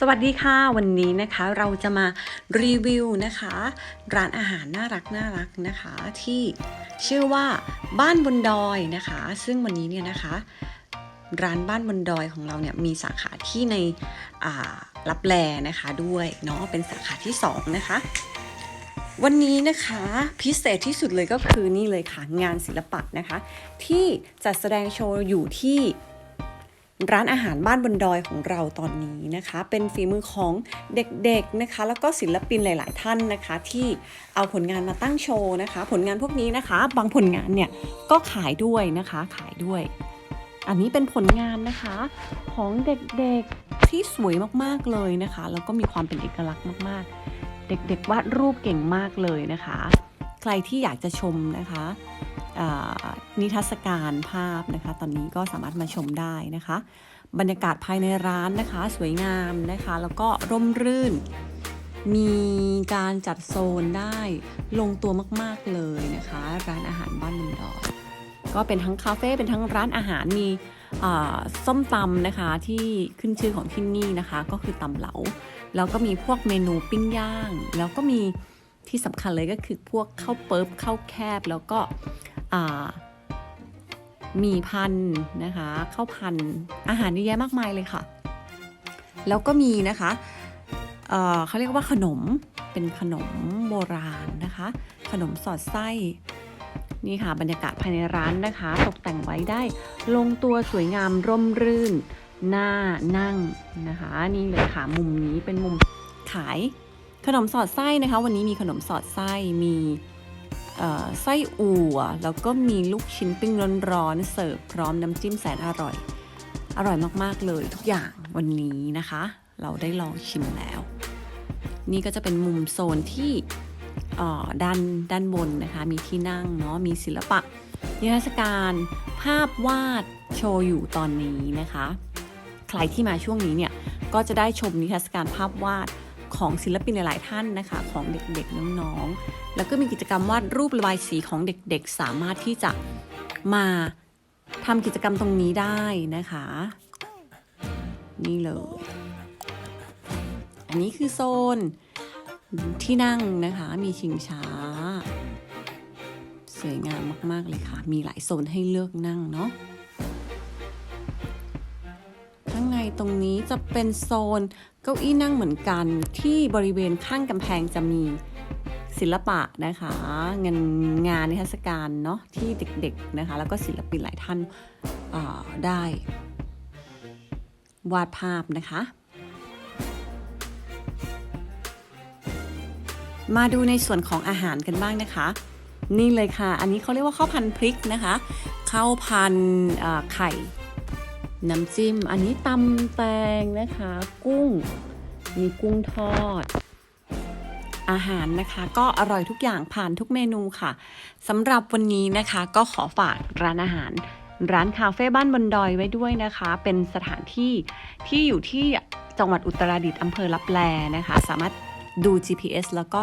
สวัสดีค่ะวันนี้นะคะเราจะมารีวิวนะคะ ร้านอาหารน่ารักน่ารักนะคะ ที่ชื่อว่าบ้านบนดอยนะคะ ซึ่งวันนี้เนี่ยนะคะ ร้านบ้านบนดอยของเราเนี่ยมีสาขาที่ในอ่ารับแลนะคะด้วยเนาะเป็นสาขาที่สองนะคะ วันนี้นะคะพิเศษที่สุดเลยก็คือนี่เลยค่ะงานศิลปะนะคะ ที่จัดแสดงโชว์อยู่ที่ ร้านอาหารบ้านบนดอยของเราตอนนี้นะคะ เป็นฝีมือของเด็กๆนะคะ แล้วก็ศิลปินหลาย ๆ ท่านนะคะ ที่เอาผลงานมาตั้งโชว์นะคะ ผลงานพวกนี้นะคะ บางผลงานเนี่ยก็ขายด้วยนะคะขายด้วย อันนี้เป็นผลงานนะคะของเด็กๆที่สวยมากๆเลยนะคะ แล้วก็มีความเป็นเอกลักษณ์มากๆ เด็กๆวาดรูปเก่งมากเลยนะคะ ใครที่อยากจะชมนะคะ นิทรรศการภาพนะคะ ตอนนี้ก็สามารถมาชมได้นะคะ บรรยากาศภายในร้านนะคะ สวยงามนะคะ แล้วก็ร่มรื่น มีการจัดโซนได้ลงตัวมากๆเลยนะคะ ร้านอาหารบ้านลุงดอยก็เป็นทั้งคาเฟ่เป็นทั้งร้านอาหารมีส้มตำนะคะที่ขึ้นชื่อของที่นี่นะคะ ก็คือตำเหลา แล้วก็มีพวกเมนูปิ้งย่าง แล้วก็มี ที่สำคัญเลยก็คือพวกข้าวเปิบข้าวแคบแล้วก็มีพันนะคะข้าวพันอาหารเยอะแยะมากมายเลยค่ะ แล้วก็มีนะคะเเขาเรียกว่าขนมเป็นขนมโบราณนะคะ ขนมสอดไส้นี่ค่ะบรรยากาศภายในร้านนะคะ ตกแต่งไว้ได้ ลงตัวสวยงามร่มรื่น หน้านั่งนะคะ นี่เลยค่ะมุมนี้เป็นมุมขาย ขนมสอดไส้นะคะ วันนี้มีขนมสอดไส้มีไส้อั่วแล้วก็มีลูกชิ้นปิ้งร้อนๆเสิร์ฟพร้อมน้ำจิ้มแสนอร่อย อร่อยมากๆเลยทุกอย่างวันนี้นะคะ เราได้ลองชิมแล้ว นี่ก็จะเป็นมุมโซนที่ด้านด้านบนนะคะ มีที่นั่งเนาะมีศิลปะนิทรรศการภาพวาดโชว์อยู่ตอนนี้นะคะ ใครที่มาช่วงนี้เนี่ยก็จะได้ชมนิทรรศการภาพวาด ของศิลปินหลาย ๆ ท่านนะคะ ของเด็กๆน้องๆ แล้วก็มีกิจกรรมวาดรูประบายสีของเด็กๆ สามารถที่จะมาทำกิจกรรมตรงนี้ได้นะคะ นี่เลย อันนี้คือโซนที่นั่งนะคะ มีชิงช้า สวยงามมาก ๆ เลยค่ะ มีหลายโซนให้เลือกนั่งเนาะ ข้างในตรงนี้จะเป็นโซนเก้าอี้นั่งเหมือนกัน ที่บริเวณข้างกำแพงจะมีศิลปะนะคะ งานงานนิทรรศการเนาะที่เด็กๆนะคะ แล้วก็ศิลปินหลายท่านได้ วาดภาพนะคะ มาดูในส่วนของอาหารกันบ้างนะคะ นี่เลยค่ะ อันนี้เขาเรียกว่าข้าวพันพริกนะคะข้าวพันไข่ น้ำจิ้ม อันนี้ตำแตงนะคะ กุ้ง มีกุ้งทอด อาหารนะคะ ก็อร่อยทุกอย่างผ่านทุกเมนูค่ะสำหรับวันนี้นะคะก็ขอฝากร้านอาหาร ร้านคาเฟ่บ้านบนดอยไว้ด้วยนะคะ เป็นสถานที่ที่อยู่ที่จังหวัดอุตรดิตถ์อำเภอลับแลนะคะ สามารถดู GPS แล้วก็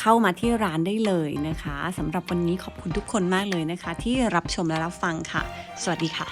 เข้ามาที่ร้านได้เลยนะคะสำหรับวันนี้ขอบคุณทุกคนมากเลยนะคะ ที่รับชมและรับฟังค่ะ สวัสดีค่ะ